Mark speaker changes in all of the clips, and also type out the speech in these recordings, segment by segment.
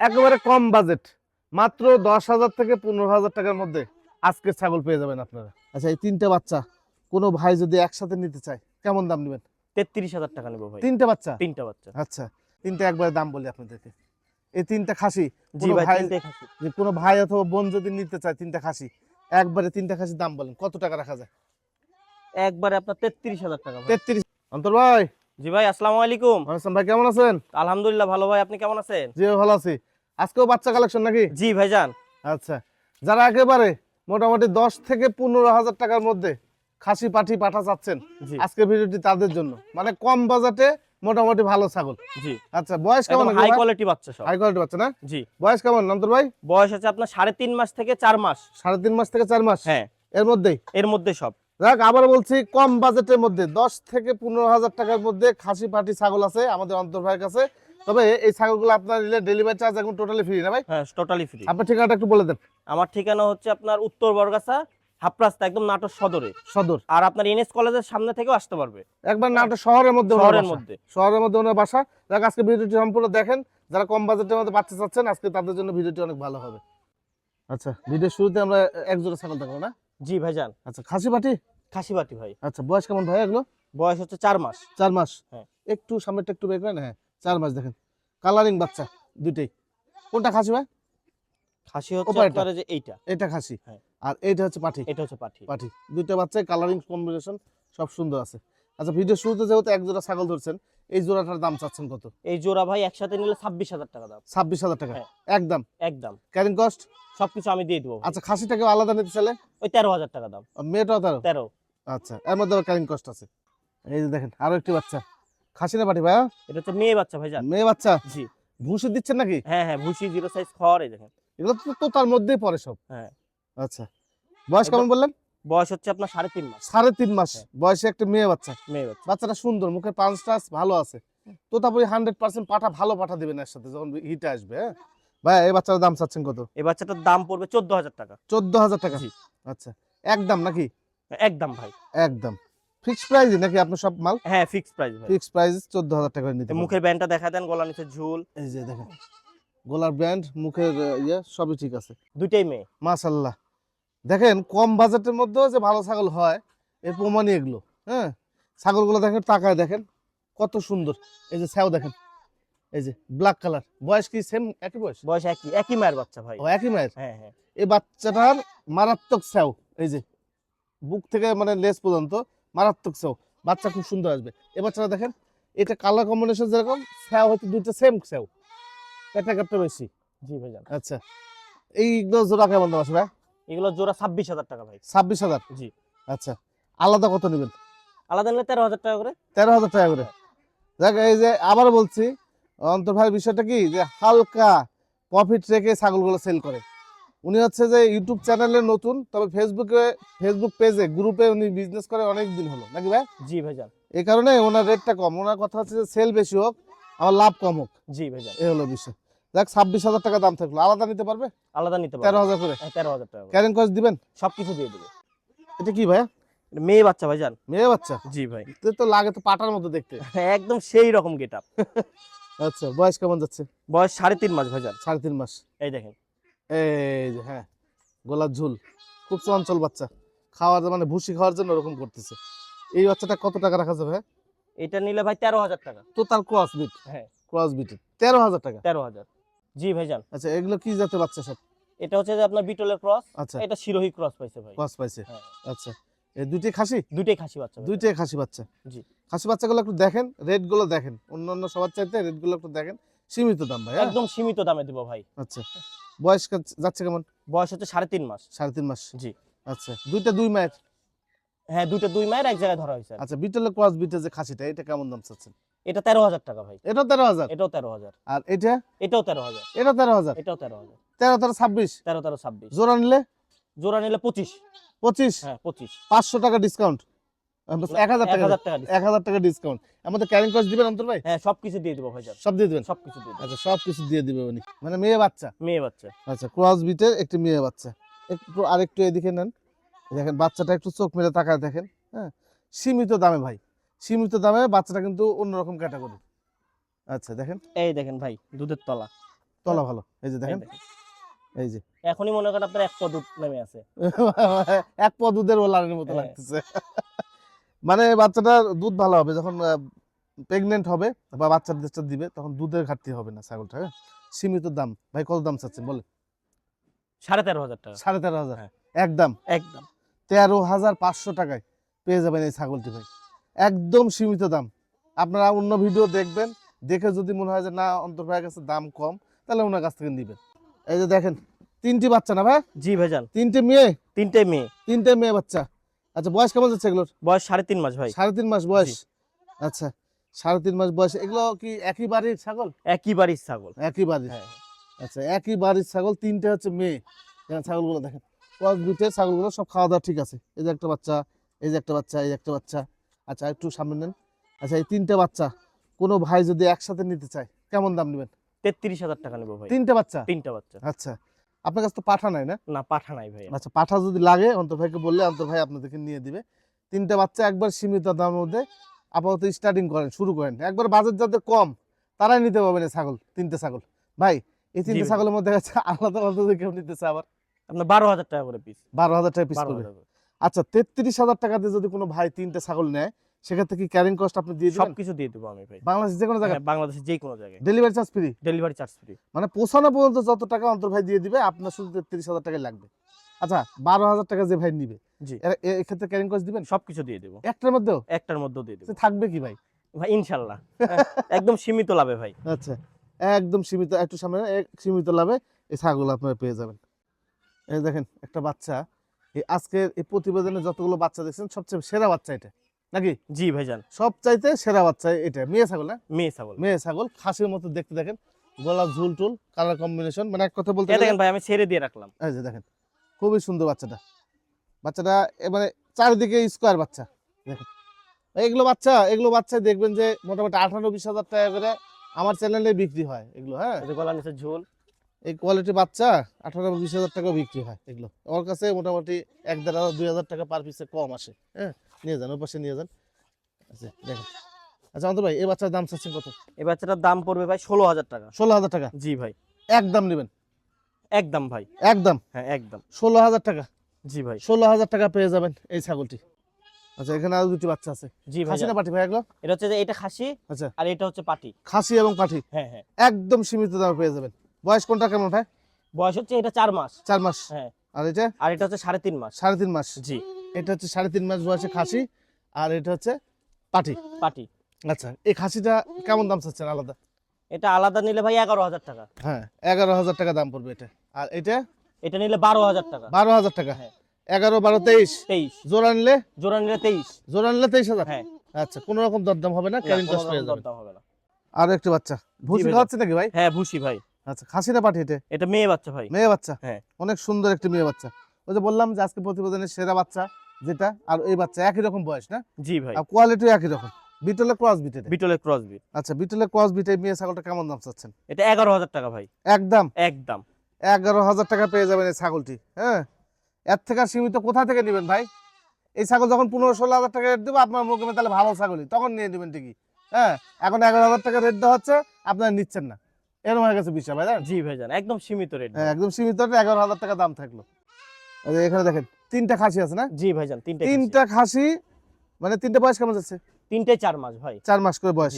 Speaker 1: একেবারে কম বাজেট। মাত্র দশ হাজার থেকে পনেরো হাজার টাকার মধ্যে আজকে ছাগল পেয়ে যাবেন আপনারা। আচ্ছা এই তিনটে বাচ্চা কোনো ভাই যদি একসাথে নিতে চায় কেমন দাম নেবেন?
Speaker 2: তেত্রিশ হাজার টাকা নেব ভাই।
Speaker 1: তিনটে বাচ্চা?
Speaker 2: তিনটা বাচ্চা।
Speaker 1: আচ্ছা তিনটে একবারে দাম বলি আপনাদেরকে। এই তিনটা খাসি
Speaker 2: জি ভাই
Speaker 1: যে কোনো ভাই অথবা বোন যদি নিতে চায় তিনটা খাসি একবারে তিনটা খাসির দাম বলেন কত টাকা রাখা যায়?
Speaker 2: একবারে আপনার তেত্রিশ হাজার টাকা
Speaker 1: তেত্রিশ অন্তর ভাই
Speaker 2: জি ভাই আসসালামু আলাইকুম।
Speaker 1: মানুষ ভাই কেমন আছেন?
Speaker 2: আলহামদুলিল্লাহ ভালো ভাই আপনি কেমন আছেন?
Speaker 1: জি ভালো আছি। আজকেও বাচ্চা কালেকশন নাকি?
Speaker 2: জি ভাইজান
Speaker 1: আচ্ছা যারা একেবারে মোটামুটি দশ থেকে পনেরো হাজার টাকার মধ্যে খাসি পাঠি পাঠা চাচ্ছেন আজকে ভিডিওটি তাদের জন্য। মানে কম বাজেটে মোটামুটি ভালো ছাগল।
Speaker 2: জি।
Speaker 1: আচ্ছা বয়স কেমন
Speaker 2: হাই কোয়ালিটি বাচ্চা সব।
Speaker 1: হাই কোয়ালিটি বাচ্চা না?
Speaker 2: জি।
Speaker 1: বয়স কেমন নন্তর ভাই?
Speaker 2: বয়স আছে আপনার সাড়ে তিন মাস থেকে চার মাস।
Speaker 1: সাড়ে তিন মাস থেকে চার মাস?
Speaker 2: হ্যাঁ।
Speaker 1: এর মধ্যেই?
Speaker 2: এর মধ্যে সব।
Speaker 1: দেখ আবার বলছি কম বাজেটের মধ্যে দশ থেকে পনেরো হাজার টাকার মধ্যে খাসি পাটি ছাগল আছে আমাদের অন্তর ভাইয়ের কাছে। তবে এই ছাগলগুলো আপনার নিলে ডেলিভারি চার্জ এখন টোটালি ফ্রি না ভাই?
Speaker 2: হ্যাঁ টোটালি ফ্রি
Speaker 1: আপনার ঠিকানাটা একটু বলে দেন।
Speaker 2: আমার ঠিকানা হচ্ছে আপনার উত্তর বরগাছা হাফরাস্তা একদম নাটোর সদরে।
Speaker 1: সদর।
Speaker 2: আর আপনার এনএস কলেজের সামনে থেকেও আসতে পারবে।
Speaker 1: একবার শহরের মধ্যে
Speaker 2: শহরের মধ্যে।
Speaker 1: শহরের মধ্যে ওনার বাসা। দেখ আজকে ভিডিওটি সম্পূর্ণ দেখেন। যারা কম বাজেটের মধ্যে বাচ্চা চাচ্ছেন আজকে তাদের জন্য ভিডিওটি অনেক ভালো হবে। আচ্ছা শুরুতে আমরা ছাগল দেখাবো না?
Speaker 2: জি ভাইজান।
Speaker 1: আচ্ছা খাসি পাটি?
Speaker 2: খাসিবাটি ভাই।
Speaker 1: আচ্ছা বয়স কেমন ভাই এগুলো?
Speaker 2: বয়স হচ্ছে চার মাস।
Speaker 1: চার মাস।
Speaker 2: হ্যাঁ।
Speaker 1: একটু সামনেটা একটু বের করেন হ্যাঁ চার মাস দেখেন। কালারিং বাচ্চা দুইটাই। কোনটা খাসি ভাই?
Speaker 2: খাসি হচ্ছে? আপনার যে এইটা।
Speaker 1: এটা খাসি।
Speaker 2: হ্যাঁ।
Speaker 1: আর এইটা হচ্ছে পাঠি।
Speaker 2: এটা হচ্ছে পাঠি।
Speaker 1: পাঠি। দুইটা বাচ্চা কালারিং কম্বিনেশন সব সুন্দর আছে। আচ্ছা ভিডিও শুরুতে যেহেতু এক জোড়া ছাগল ধরছেন এই জোড়াটার দাম চাচ্ছেন কত?
Speaker 2: এই জোড়া ভাই একসাথে নিলে ছাব্বিশ হাজার টাকা দাম।
Speaker 1: ছাব্বিশ হাজার টাকা?
Speaker 2: হ্যাঁ।
Speaker 1: একদম?
Speaker 2: একদম।
Speaker 1: ক্যারিং কস্ট
Speaker 2: সবকিছু আমি দিয়ে দেবো ভাই।
Speaker 1: আচ্ছা খাসিটাকে আলাদা নিতে চাইলে?
Speaker 2: ওই তেরো হাজার টাকা দাম।
Speaker 1: মেয়েটাও তারও
Speaker 2: তেরো।
Speaker 1: আচ্ছা এর মধ্যে ক্যারিং কস্ট আছে। এই যে দেখেন আরও একটি বাচ্চা। খাসি না পাঠি ভাইয়া?
Speaker 2: এটা হচ্ছে মেয়ে বাচ্চা ভাইজান
Speaker 1: মেয়ে বাচ্চা?
Speaker 2: জি।
Speaker 1: ভুসি দিচ্ছেন নাকি?
Speaker 2: হ্যাঁ হ্যাঁ ভুসি জিরো সাইজ খড় এই দেখেন।
Speaker 1: এগুলো তো তো তার মধ্যেই পড়ে সব।
Speaker 2: হ্যাঁ।
Speaker 1: আচ্ছা বয়স কেমন বললেন?
Speaker 2: বয়স হচ্ছে আপনার সাড়ে তিন মাস।
Speaker 1: সাড়ে তিন মাস।
Speaker 2: হ্যাঁ।
Speaker 1: বয়সে একটা মেয়ে বাচ্চা।
Speaker 2: মেয়ে বাচ্চা।
Speaker 1: বাচ্চাটা সুন্দর মুখে পাঁচ টাচ ভালো আছে। তো তারপরে হান্ড্রেড পার্সেন্ট পাঠা ভালো পাঠা দিবেন এর সাথে যখন হিটে আসবে হ্যাঁ? ভাই এই বাচ্চার দাম চাচ্ছেন কত?
Speaker 2: এই বাচ্চাটার দাম পড়বে চোদ্দ হাজার টাকা।
Speaker 1: চোদ্দ হাজার টাকা। আচ্ছা। একদম নাকি?
Speaker 2: একদম ভাই।
Speaker 1: একদম। ফিক্স প্রাইস নাকি আপনার সব মাল?
Speaker 2: হ্যাঁ ফিক্স প্রাইস
Speaker 1: ফিক্স প্রাইস চোদ্দ হাজার টাকা নিতে।
Speaker 2: মুখের ব্যান্ডটা দেখা দেন গলা নিচে ঝুল।
Speaker 1: এই যে দেখেন গোলার ব্যান্ড মুখের ইয়ে সবই ঠিক আছে।
Speaker 2: দুইটাই মেয়ে।
Speaker 1: মাশাল্লাহ। দেখেন কম বাজেটের মধ্যেও যে ভালো ছাগল হয় এর প্রমাণই এগুলো হ্যাঁ? ছাগলগুলো দেখেন টাকায় দেখেন কত সুন্দর। এই যে ছাও দেখেন এই যে ব্ল্যাক কালার বয়স কি সেম একই বয়স?
Speaker 2: বয়স একই একই মায়ের বাচ্চা ভাই।
Speaker 1: ও একই মায়ের?
Speaker 2: হ্যাঁ হ্যাঁ।
Speaker 1: এই বাচ্চাটার মারাত্মক ছাও এই যে বুক থেকে মানে লেস পর্যন্ত মারাত্মক ছাও বাচ্চা খুব সুন্দর আসবে। এই বাচ্চাটা দেখেন এটা কালার কম্বিনেশন যেরকম ছাও হচ্ছে দুইটা সেম ছাও একটা একটা বেশি।
Speaker 2: জি ভাই
Speaker 1: আচ্ছা এইগুলো জোড়া কেমন দাম আছে ভাই
Speaker 2: এগুলো জোড়া ছাব্বিশ হাজার টাকা ভাই।
Speaker 1: ছাব্বিশ হাজার?
Speaker 2: জি।
Speaker 1: আচ্ছা আলাদা কত নেবেন?
Speaker 2: আলাদা নিলে তেরো হাজার টাকা করে।
Speaker 1: তেরো হাজার টাকা করে। দেখ এই যে আবার বলছি অন্তর ভাইয়ের বিষয়টা কি? যে হালকা প্রফিট রেখে ছাগলগুলো সেল করে। উনি হচ্ছে যে ইউটিউব চ্যানেলে নতুন তবে ফেসবুকে ফেসবুক পেজে গ্রুপে উনি বিজনেস করে অনেক দিন হলো। নাকি ভাই?
Speaker 2: জি ভাইজান
Speaker 1: এই কারণে ওনার রেটটা কম। ওনার কথা হচ্ছে যে সেল বেশি হোক আমার লাভ কম হোক।
Speaker 2: জি ভাইজান
Speaker 1: এই হলো বিষয়। দেখ ছাব্বিশ হাজার টাকা দাম থাকল। আলাদা নিতে পারবে?
Speaker 2: আলাদা নিতে
Speaker 1: তেরো হাজার করে।
Speaker 2: হ্যাঁ, তেরো হাজার টাকা।
Speaker 1: ক্যারিং কস্ট দিবেন?
Speaker 2: সবকিছু দিয়ে দেবো।
Speaker 1: এটা কি ভাইয়া?
Speaker 2: মেয়ে বাচ্চা ভাইজান।
Speaker 1: মেয়ে বাচ্চা?
Speaker 2: জি ভাই।
Speaker 1: তো লাগে তো পাটার মতো দেখতে।
Speaker 2: একদম সেই রকম গেট আপ
Speaker 1: আচ্ছা বয়স কেমন যাচ্ছে?
Speaker 2: বয়স সাড়ে তিন মাস ভাইজান।
Speaker 1: সাড়ে তিন মাস।
Speaker 2: এই দেখেন।
Speaker 1: এই যে হ্যাঁ গোলাপ ঝুল। খুব চঞ্চল বাচ্চা। খাওয়ার মানে ভুসি খাওয়ার জন্য ওরকম করতেছে। এই বাচ্চাটা কত টাকা রাখা যাবে
Speaker 2: এটা নিলে ভাই তেরো হাজার টাকা।
Speaker 1: তো তার ক্রস বিট
Speaker 2: হ্যাঁ।
Speaker 1: ক্রস বিট তেরো হাজার টাকা।
Speaker 2: তেরো হাজার। জি ভাইজান।
Speaker 1: আচ্ছা এগুলো কি জাতের বাচ্চা সব?
Speaker 2: এটা হচ্ছে যে আপনার বিটলের ক্রস
Speaker 1: আচ্ছা।
Speaker 2: এটা শিরোহী ক্রস পাইছে ভাই।
Speaker 1: ক্রস পাইছে।
Speaker 2: হ্যাঁ।
Speaker 1: আচ্ছা এই দুইটাই খাসি?
Speaker 2: দুইটাই খাসি বাচ্চা।
Speaker 1: দুইটাই খাসি বাচ্চা?
Speaker 2: জি।
Speaker 1: খাসি বাচ্চাগুলো একটু দেখেন রেটগুলো দেখেন। অন্যান্য সবার চাইতে রেটগুলো একটু দেখেন। সীমিত দাম ভাই হ্যাঁ?
Speaker 2: একদম সীমিত দামে দিব ভাই।
Speaker 1: আচ্ছা বয়স যাচ্ছে কেমন?
Speaker 2: বয়স হচ্ছে সাড়ে তিন মাস।
Speaker 1: সাড়ে তিন মাস?
Speaker 2: জি।
Speaker 1: আচ্ছা দুইটা দুই মায়ের?
Speaker 2: হ্যাঁ দুইটা দুই মায়ের এক জায়গায় ধরা হয়েছে
Speaker 1: আচ্ছা বিটলের ক্রস বিটের যে খাসিটা এটা কেমন দাম চাচ্ছেন?
Speaker 2: এটা তেরো হাজার টাকা ভাই।
Speaker 1: এটা তেরো হাজার?
Speaker 2: এটাও তেরো হাজার।
Speaker 1: আর এটা?
Speaker 2: এটাও তেরো হাজার।
Speaker 1: এটা তেরো হাজার?
Speaker 2: এটাও তেরো হাজার।
Speaker 1: তেরো তেরো ছাব্বিশ?
Speaker 2: তেরো তেরো ছাব্বিশ।
Speaker 1: জোড়া নিলে?
Speaker 2: জোড়া নিলে পঁচিশ।
Speaker 1: পঁচিশ?
Speaker 2: হ্যাঁ পঁচিশ।
Speaker 1: পাঁচশো টাকা ডিসকাউন্ট এক হাজার টাকা এক হাজার টাকা ডিসকাউন্ট আমাদের ক্যারিং কস্ট দিবেন অন্তর ভাই?
Speaker 2: হ্যাঁ সবকিছু দিয়ে দিব
Speaker 1: সব দিয়ে দিবেন?
Speaker 2: সবকিছু দিয়ে
Speaker 1: আচ্ছা দিয়ে দিবে উনি। মানে মেয়ে বাচ্চা?
Speaker 2: মেয়ে বাচ্চা।
Speaker 1: আচ্ছা ক্রস বিটের একটি মেয়ে বাচ্চা। একটু আরেকটু এদিকে নেন। দেখেন বাচ্চাটা একটু চোখ মেলে তাকায় দেখেন। হ্যাঁ সীমিত দামে ভাই। সীমিত দামে বাচ্চাটা কিন্তু অন্যরকম ক্যাটাগরি আচ্ছা দেখেন।
Speaker 2: এই দেখেন ভাই দুধের তলা।
Speaker 1: তলা ভালো। এই যে দেখেন। এই যে।
Speaker 2: এখনই মনে করেন আপনার এক পদ দুধ নেমে আছে।
Speaker 1: এক পদ দুধের ওলারের মতো
Speaker 2: হ্যাঁ।
Speaker 1: লাগতেছে। মানে বাচ্চাটার দুধ ভালো হবে যখন প্রেগনেন্ট হবে বা বাচ্চা টাচ্চা দিবে তখন দুধের ঘাটতি হবে না ছাগলটা হ্যাঁ? সীমিত দাম। ভাই কত দাম চাচ্ছেন বলে
Speaker 2: সাড়ে তেরো হাজার টাকা।
Speaker 1: সাড়ে তেরো হাজার।
Speaker 2: হ্যাঁ।
Speaker 1: একদম
Speaker 2: একদম
Speaker 1: তেরো হাজার পাঁচশো টাকায় পেয়ে যাবেন এই ছাগলটি ভাই। একদম সীমিত দাম। আপনারা অন্য ভিডিও দেখবেন দেখে যদি মনে হয় যে না অন্তর ভাইয়ের কাছে দাম কম তাহলে ওনার কাছ থেকে নেবেন। এই যে দেখেন তিনটি বাচ্চা না ভাই?
Speaker 2: জি ভাইজান।
Speaker 1: তিনটে মেয়ে?
Speaker 2: তিনটে মেয়ে।
Speaker 1: তিনটে মেয়ে বাচ্চা। আচ্ছা বয়স কেমন যাচ্ছে এগুলোর?
Speaker 2: বয়স সাড়ে তিন মাস ভাই।
Speaker 1: সাড়ে তিন মাস বয়স? আচ্ছা সাড়ে তিন মাস বয়স। এগুলো কি একই বাড়ির ছাগল?
Speaker 2: একই বাড়ির ছাগল।
Speaker 1: একই বাড়ির।
Speaker 2: হ্যাঁ।
Speaker 1: আচ্ছা একই বাড়ির ছাগল তিনটে হচ্ছে মেয়ে। ছাগলগুলো দেখেন। ক্রস বিটের ছাগলগুলো সব খাওয়া দাওয়া ঠিক আছে। এই যে একটা বাচ্চা এই যে একটা বাচ্চা এই যে একটা বাচ্চা। আচ্ছা একটু সামনে নেন। আচ্ছা এই তিনটে বাচ্চা কোনো ভাই যদি একসাথে নিতে চায় কেমন দাম নেবেন?
Speaker 2: তেত্রিশ হাজার টাকা নেব ভাই।
Speaker 1: তিনটে বাচ্চা?
Speaker 2: তিনটা বাচ্চা।
Speaker 1: আচ্ছা আপনার কাছে তো পাঠা নাই না?
Speaker 2: না পাঠা নাই ভাই।
Speaker 1: আচ্ছা পাঠা যদি লাগে অন্তর ভাইকে বললে অন্তর ভাই আপনাদেরকে নিয়ে দিবে। তিনটে বাচ্চা একবার সীমিত দামের মধ্যে আপাতত স্টার্টিং করেন শুরু করেন। একবার বাজেট যাদের কম তারাই নিতে পারবেন এই ছাগল তিনটে ছাগল। ভাই এই তিনটে ছাগলের মধ্যে আলাদা আলাদা কেউ নিতে চায় আবার?
Speaker 2: আপনার বারো হাজার টাকা করে পিস
Speaker 1: বারো হাজার টাকা পিস করবে। আচ্ছা তেত্রিশ হাজার টাকাতে যদি কোনো ভাই তিনটে ছাগল নেয় সেক্ষেত্রে কি ক্যারিং কস্ট আপনি দিয়ে দিবেন?
Speaker 2: সবকিছু দিয়ে দেবো আমি ভাই।
Speaker 1: বাংলাদেশ যে কোনো জায়গায়?
Speaker 2: হ্যাঁ, বাংলাদেশের যে কোনো জায়গায়।
Speaker 1: Delivery charge free
Speaker 2: delivery charge free
Speaker 1: মানে পৌঁছানো পর্যন্ত যত টাকা অন্তর ভাই দিয়ে দিবে আপনার শুধু তেত্রিশ হাজার টাকাই লাগবে। আচ্ছা বারো হাজার টাকা যে ভাই নিবে
Speaker 2: জি।
Speaker 1: এক্ষেত্রে ক্যারিং কস্ট দিবেন?
Speaker 2: সবকিছু দিয়ে দেবো।
Speaker 1: একটার মধ্যেও?
Speaker 2: একটার মধ্যেও দিয়ে দেবো।
Speaker 1: থাকবে কি ভাই?
Speaker 2: ভাই ইনশাল্লাহ। হ্যাঁ, একদম সীমিত লাভে ভাই।
Speaker 1: আচ্ছা একদম সীমিত একটু সামনে সীমিত লাভে এই ছাগল আপনারা পেয়ে যাবেন। এই দেখেন একটা বাচ্চা আজকের এই প্রতিবেদনে যতগুলো বাচ্চা দেখছেন সবচেয়ে সেরা বাচ্চা এটা। নাকি?
Speaker 2: জি ভাইজান।
Speaker 1: সবচাইতে সেরা বাচ্চা এটা। মেয়ে ছাগল না
Speaker 2: মেয়ে ছাগল।
Speaker 1: মেয়ে ছাগল খাসির মতো দেখতে দেখেন। গলা ঝুল টুল কালার কম্বিনেশন মানে এক কথা বলতে
Speaker 2: দেখেন ভাই আমি ছেড়ে দিয়ে রাখলাম।
Speaker 1: এই যে দেখেন খুবই সুন্দর বাচ্চাটা। বাচ্চাটা মানে চারিদিকে স্কোয়ার বাচ্চা দেখেন। এগুলো বাচ্চা এগুলো বাচ্চা দেখবেন যে মোটামুটি আঠারো বিশ হাজার টাকা করে আমার চ্যানেলে বিক্রি হয় এগুলো হ্যাঁ?
Speaker 2: গলা নিচে ঝোল।
Speaker 1: এই কোয়ালিটি বাচ্চা আঠারো বিশ হাজার টাকা বিক্রি হয় এগুলো। আমার কাছে মোটামুটি এক দেড় হাজার দুই হাজার টাকা পার পিসে কম আসে। হ্যাঁ নিয়ে যান ওই পাশে নিয়ে যান। আচ্ছা দেখেন। আচ্ছা অন্ত ভাই এই বাচ্চার দাম চাচ্ছেন কত?
Speaker 2: এই বাচ্চাটার দাম পড়বে ভাই ষোলো হাজার টাকা।
Speaker 1: ষোলো হাজার টাকা?
Speaker 2: জি ভাই।
Speaker 1: একদম নেবেন?
Speaker 2: একদম ভাই।
Speaker 1: একদম?
Speaker 2: হ্যাঁ একদম।
Speaker 1: ষোলো হাজার টাকা?
Speaker 2: জি ভাই।
Speaker 1: ষোলো হাজার টাকা পেয়ে যাবেন এই ছাগলটি। আচ্ছা এখানে আরও দুটি বাচ্চা আছে।
Speaker 2: জি ভাই।
Speaker 1: খাসি না পাঠি ভাই এগুলো?
Speaker 2: এটা হচ্ছে যে এটা খাসি
Speaker 1: আচ্ছা।
Speaker 2: আর এটা হচ্ছে পাটি।
Speaker 1: খাসি এবং পাঠি
Speaker 2: হ্যাঁ হ্যাঁ।
Speaker 1: একদম সীমিত দামে পেয়ে যাবেন। বয়স কোনটা কেমন ভাই?
Speaker 2: বয়স হচ্ছে এটা চার মাস।
Speaker 1: চার মাস।
Speaker 2: হ্যাঁ।
Speaker 1: আর এটা?
Speaker 2: আর এটা হচ্ছে সাড়ে তিন মাস।
Speaker 1: সাড়ে তিন মাস।
Speaker 2: জি।
Speaker 1: এটা হচ্ছে সাড়ে তিন মাস বয়সে খাসি আর এটা হচ্ছে পাঠি
Speaker 2: পাটি।
Speaker 1: আচ্ছা এই খাসিটা কেমন দাম চাচ্ছেন আলাদা?
Speaker 2: এটা আলাদা নিলে ভাই এগারো হাজার টাকা।
Speaker 1: হ্যাঁ এগারো হাজার টাকা দাম পড়বে এটা। আর এটা?
Speaker 2: এটা নিলে বারো হাজার টাকা।
Speaker 1: বারো হাজার টাকা।
Speaker 2: হ্যাঁ।
Speaker 1: এগারো বারো তেইশ?
Speaker 2: তেইশ।
Speaker 1: জোড়া নিলে?
Speaker 2: জোড়া নিলে তেইশ।
Speaker 1: জোড়া নিলে তেইশ হাজার?
Speaker 2: হ্যাঁ।
Speaker 1: আচ্ছা কোনো রকম দরদাম হবে না ক্যারিং কস্ট পেয়ে
Speaker 2: রকম হবে না।
Speaker 1: আর একটি বাচ্চা। ভুসি। খাওয়াচ্ছে নাকি ভাই?
Speaker 2: হ্যাঁ ভুসি ভাই।
Speaker 1: আচ্ছা খাসি না পাঠি এটা
Speaker 2: এটা মেয়ে বাচ্চা ভাই।
Speaker 1: মেয়ে বাচ্চা?
Speaker 2: হ্যাঁ।
Speaker 1: অনেক সুন্দর একটি মেয়ে বাচ্চা। ওই যে বললাম যে আজকে প্রতিবেদনের সেরা বাচ্চা যেটা আর এই বাচ্চা একই রকম বয়স না?
Speaker 2: জি ভাই।
Speaker 1: আর কোয়ালিটিও একই রকম। বিটলে ক্রস বিটে
Speaker 2: ক্রস বিট
Speaker 1: আচ্ছা বিটলে ক্রস বিটে মেয়ে ছাগলটা কেমন দাম চাচ্ছেন?
Speaker 2: এটা এগারো হাজার টাকা ভাই।
Speaker 1: একদম?
Speaker 2: একদম।
Speaker 1: এগারো হাজার টাকা পেয়ে যাবেন এই ছাগলটি হ্যাঁ? এর থেকে সীমিত কোথা থেকে নেবেন ভাই? এই ছাগল যখন পনেরো ষোলো হাজার টাকা রেট দেবো আপনার মুখে তাহলে ভালো ছাগলই। তখন নিয়ে নেবেন ঠিকই হ্যাঁ? এখন এগারো হাজার টাকা রেট দেওয়া হচ্ছে আপনারা নিচ্ছেন না। এরকম হয়ে গেছে বিষয় ভাই
Speaker 2: জি ভাই জান একদম সীমিত রেট
Speaker 1: হ্যাঁ একদম সীমিত এগারো হাজার টাকা দাম থাকল। এখানে দেখেন তিনটা খাসি আছে না?
Speaker 2: জি ভাই জান তিনটে
Speaker 1: তিনটা খাসি মানে তিনটা বয়স কেমন যাচ্ছে?
Speaker 2: তিনটে চার মাস ভাই।
Speaker 1: চার মাস করে বয়স।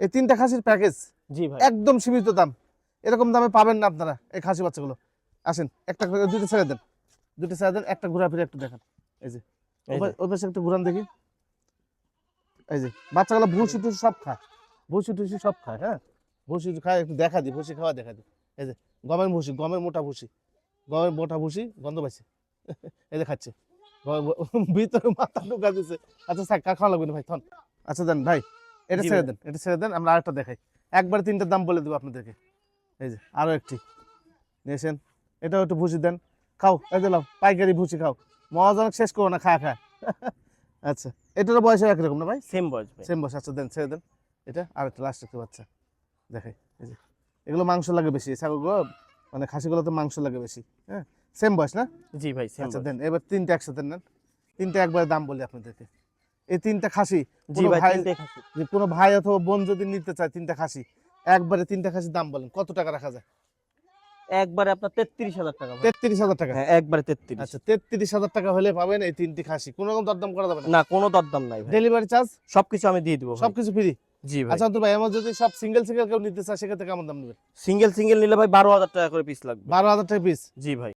Speaker 1: এই তিনটা খাসির প্যাকেজ
Speaker 2: জি ভাই।
Speaker 1: একদম সীমিত দাম। এরকম দামে পাবেন না আপনারা এই খাসি বাচ্চাগুলো। আসেন একটা করে দুটো ছেড়ে দেন। দুটো ছেড়ে দেন একটা ঘোরা ফিরে একটু দেখান। এই যে
Speaker 2: এই যে,
Speaker 1: ওই পাশে একটু ঘুরান দেখি। এই যে বাচ্চাগুলো ভুসি টুসি সব খায়। ভুসি টুসি সব খায় হ্যাঁ? ভুসি খায় একটু দেখা দিই ভুসি খাওয়া দেখা দিই। এই যে গমের ভুসি গমের মোটা ভুসি গমের মোটা ভুসি গন্ধ পাইছে। এই যে খাচ্ছে। ভিতরে মাথা ঢুকা দিছে। আচ্ছা স্যার খাওয়া লাগবে না ভাই থন। আচ্ছা দেন ভাই এটা ছেড়ে দেন এটা ছেড়ে দেন আমরা আরেকটা দেখাই। একবার তিনটার দাম বলে দেবো আপনাদেরকে। এই যে আরও একটি। নিয়েছেন। এটাও একটু ভুসি দেন। খাও এই দিলাম পাইকারি ভুসি খাও। মহাজনক শেষ করো না খা খা আচ্ছা এটারও বয়স একরকম না ভাই?
Speaker 2: সেম বয়স
Speaker 1: সেম বয়স আচ্ছা দেন ছেড়ে দেন। এটা আর একটা লাস্ট একটা বাচ্চা। দেখাই এই যে। এগুলো মাংস লাগে বেশি ছাগলগুলো মানে খাসিগুলোতে মাংস লাগে বেশি হ্যাঁ? সেম বয়স না?
Speaker 2: জি ভাই
Speaker 1: আচ্ছা দেন এবার তিনটা একসাথে নেন। তিনটা একবার দাম বলি আপনাদেরকে। এই তিনটা খাসি
Speaker 2: জি ভাই খাসি।
Speaker 1: যে কোনো ভাই অথবা বোন যদি নিতে চায় তিনটা খাসি একবারে তিনটা খাসির দাম বলেন কত টাকা রাখা যায়?
Speaker 2: একবারে আপনার তেত্রিশ হাজার টাকা
Speaker 1: তেত্রিশ হাজার টাকা?
Speaker 2: হ্যাঁ একবারে তেত্রিশ।
Speaker 1: আচ্ছা তেত্রিশ হাজার টাকা হলে পাবেন এই তিনটি খাসি। কোনো রকম দরদাম করা যাবে না।
Speaker 2: না কোনো দরদাম নাই
Speaker 1: ডেলিভারি চার্জ
Speaker 2: সবকিছু আমি দিয়ে দিব
Speaker 1: সবকিছু ফ্রি
Speaker 2: জি ভাই।
Speaker 1: আচ্ছা তো ভাই আমার যদি সব সিঙ্গেল সিঙ্গেল কেউ নিতে চায় সেক্ষেত্রে কেমন দাম নেবেন
Speaker 2: সিঙ্গেল সিঙ্গেল নিলে ভাই বারো হাজার টাকা করে পিস লাগবে।
Speaker 1: বারো হাজার টাকা পিস
Speaker 2: জি ভাই।